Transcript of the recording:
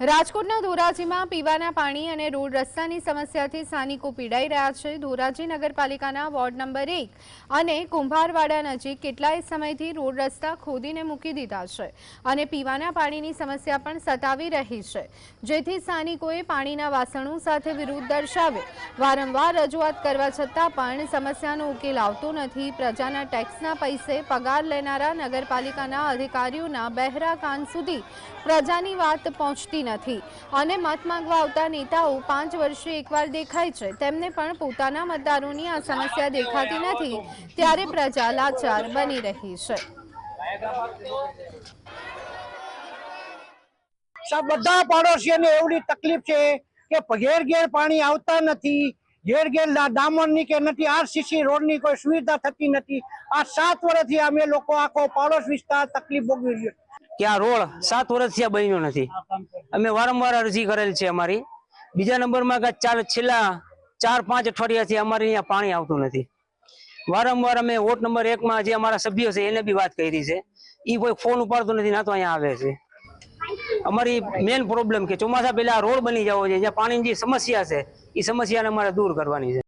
રાજકોટના ધોરાજીમાં પીવાના પાણી અને રોડ રસ્તાની સમસ્યાથી સ્થાનિકો પીડાઈ રહ્યા છે. ધોરાજી નગરપાલિકાના વોર્ડ નંબર એક અને કુંભારવાડા નજીક કેટલાય સમયથી રોડ રસ્તા ખોદીને મૂકી દીધા છે અને પીવાના પાણીની સમસ્યા પણ સતાવી રહી છે. જેથી સ્થાનિકોએ પાણીના વાસણો સાથે વિરોધ દર્શાવ્યો. વારંવાર રજૂઆત કરવા છતાં પણ સમસ્યાનો ઉકેલ આવતો નથી. પ્રજાના ટેક્સના પૈસે પગાર લેનારા નગરપાલિકાના અધિકારીઓના બહેરા કાન સુધી પ્રજાની વાત પહોંચતી નથી અને મત માંગવા આવતા નેતાઓ પાંચ વર્ષે એકવાર દેખાય છે. તેમને પણ પોતાના મતદારોની આ સમસ્યા દેખાતી નથી. ત્યારે પ્રજા લાચાર બની રહી છે. બધા પાડોશીઓને એવડી તકલીફ છે કે ઘેર ઘેર પાણી આવતા નથી ઘેર ઘેર ડામરની કે નથી આરસીસી રોડની કોઈ સુવિધા થતી નથી. આ સાત વર્ષથી અમે લોકો આખો પાડોશ વિસ્તાર તકલીફ ભોગવી રહ્યો કે આ રોડ સાત વર્ષથી આ બન્યો નથી. અમે વારંવાર અરજી કરેલ છે અમારી. બીજા નંબરમાં કે ચાર છેલ્લા ચાર, પાંચ અઠવાડિયાથી અમારે અહીંયા પાણી આવતું નથી. વારંવાર અમે વોટ નંબર એકમાં જે અમારા સભ્યો છે, એને બી વાત કરી છે. એ કોઈ ફોન ઉપાડતો નથી, ના તો અહીંયા આવે છે. અમારી મેન પ્રોબ્લેમ કે ચોમાસા પહેલા રોડ બની જવો છે જ્યાં પાણીની જે સમસ્યા છે એ સમસ્યાને અમારે દૂર કરવાની છે.